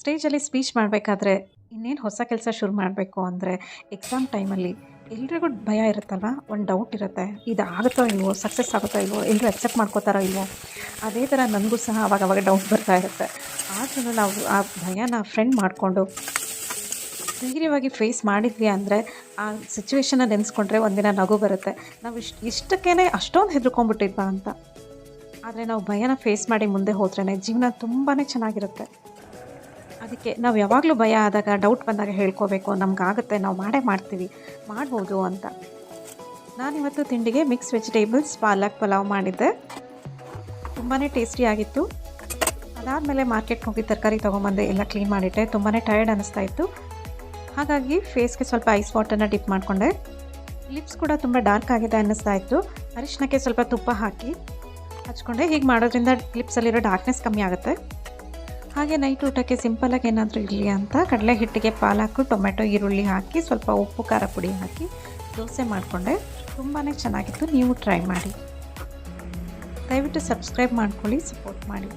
ಸ್ಟೇಜಲ್ಲಿ ಸ್ಪೀಚ್ ಮಾಡಬೇಕಾದ್ರೆ ಇನ್ನೇನು ಹೊಸ ಕೆಲಸ ಶುರು ಮಾಡಬೇಕು ಅಂದರೆ ಎಕ್ಸಾಮ್ ಟೈಮಲ್ಲಿ ಎಲ್ರಿಗೂ ಭಯ ಇರುತ್ತಲ್ವ? ಒಂದು ಡೌಟ್ ಇರುತ್ತೆ. ಇದು ಆಗುತ್ತೋ ಇಲ್ವೋ? ಸಕ್ಸಸ್ ಆಗುತ್ತೋ ಇಲ್ವೋ? ಎಲ್ಲರೂ ಅಕ್ಸೆಪ್ಟ್ ಮಾಡ್ಕೋತಾರೋ ಇಲ್ವೋ? ಅದೇ ಥರ ನನಗೂ ಸಹ ಅವಾಗ ಅವಾಗ ಡೌಟ್ ಬರ್ತಾ ಇರುತ್ತೆ. ಆದ್ರೂ ನಾವು ಆ ಭಯನ ಫ್ರೆಂಡ್ ಮಾಡಿಕೊಂಡು ಧೈರ್ಯವಾಗಿ ಫೇಸ್ ಮಾಡಿದ್ವಿ ಅಂದರೆ ಆ ಸಿಚುವೇಶನ್ನ ನೆನೆಸ್ಕೊಂಡ್ರೆ ಒಂದಿನ ನಗು ಬರುತ್ತೆ. ನಾವು ಇಷ್ಟು ಇಷ್ಟಕ್ಕೇ ಅಷ್ಟೊಂದು ಹೆದರ್ಕೊಂಡ್ಬಿಟ್ಟಿದ್ವಾ ಅಂತ. ಆದರೆ ನಾವು ಭಯನ ಫೇಸ್ ಮಾಡಿ ಮುಂದೆ ಹೋದ್ರೇ ಜೀವನ ತುಂಬಾ ಚೆನ್ನಾಗಿರುತ್ತೆ. ಅದಕ್ಕೆ ನಾವು ಯಾವಾಗಲೂ ಭಯ ಆದಾಗ ಡೌಟ್ ಬಂದಾಗ ಹೇಳ್ಕೋಬೇಕು, ನಮಗಾಗುತ್ತೆ, ನಾವು ಮಾಡೇ ಮಾಡ್ತೀವಿ, ಮಾಡ್ಬೋದು ಅಂತ. ನಾನಿವತ್ತು ತಿಂಡಿಗೆ ಮಿಕ್ಸ್ ವೆಜಿಟೇಬಲ್ಸ್ ಪಾಲಕ್ ಪಲಾವ್ ಮಾಡಿದ್ದೆ. ತುಂಬಾ ಟೇಸ್ಟಿಯಾಗಿತ್ತು ಅದಾದಮೇಲೆ ಮಾರ್ಕೆಟ್ಗೆ ಹೋಗಿ ತರಕಾರಿ ತೊಗೊಂಬಂದೆ, ಎಲ್ಲ ಕ್ಲೀನ್ ಮಾಡಿಟ್ಟೆ. ತುಂಬಾ ಟಯರ್ಡ್ ಅನ್ನಿಸ್ತಾ ಇತ್ತು. ಹಾಗಾಗಿ ಫೇಸ್ಗೆ ಸ್ವಲ್ಪ ಐಸ್ ವಾಟರ್ನ ಡಿಪ್ ಮಾಡಿಕೊಂಡೆ. ಲಿಪ್ಸ್ ಕೂಡ ತುಂಬ ಡಾರ್ಕ್ ಆಗಿದೆ ಅನ್ನಿಸ್ತಾ ಇತ್ತು. ಅರಿಶಿನಕ್ಕೆ ಸ್ವಲ್ಪ ತುಪ್ಪ ಹಾಕಿ ಹಚ್ಕೊಂಡೆ. ಹೀಗೆ ಮಾಡೋದ್ರಿಂದ ಲಿಪ್ಸಲ್ಲಿರೋ ಡಾರ್ಕ್ನೆಸ್ ಕಮ್ಮಿ ಆಗುತ್ತೆ. ಹಾಗೆ ನೈಟ್ ಊಟಕ್ಕೆ ಸಿಂಪಲಾಗಿ ಏನಾದರೂ ಇರಲಿ ಅಂತ ಕಡಲೆ ಹಿಟ್ಟಿಗೆ ಪಾಲಾಕು, ಟೊಮೆಟೊ, ಈರುಳ್ಳಿ ಹಾಕಿ, ಸ್ವಲ್ಪ ಉಪ್ಪು, ಖಾರ ಪುಡಿ ಹಾಕಿ ದೋಸೆ ಮಾಡಿಕೊಂಡೆ. ತುಂಬಾ ಚೆನ್ನಾಗಿತ್ತು. ನೀವು ಟ್ರೈ ಮಾಡಿ. ದಯವಿಟ್ಟು ಸಬ್ಸ್ಕ್ರೈಬ್ ಮಾಡ್ಕೊಳ್ಳಿ ಸಪೋರ್ಟ್ ಮಾಡಿ.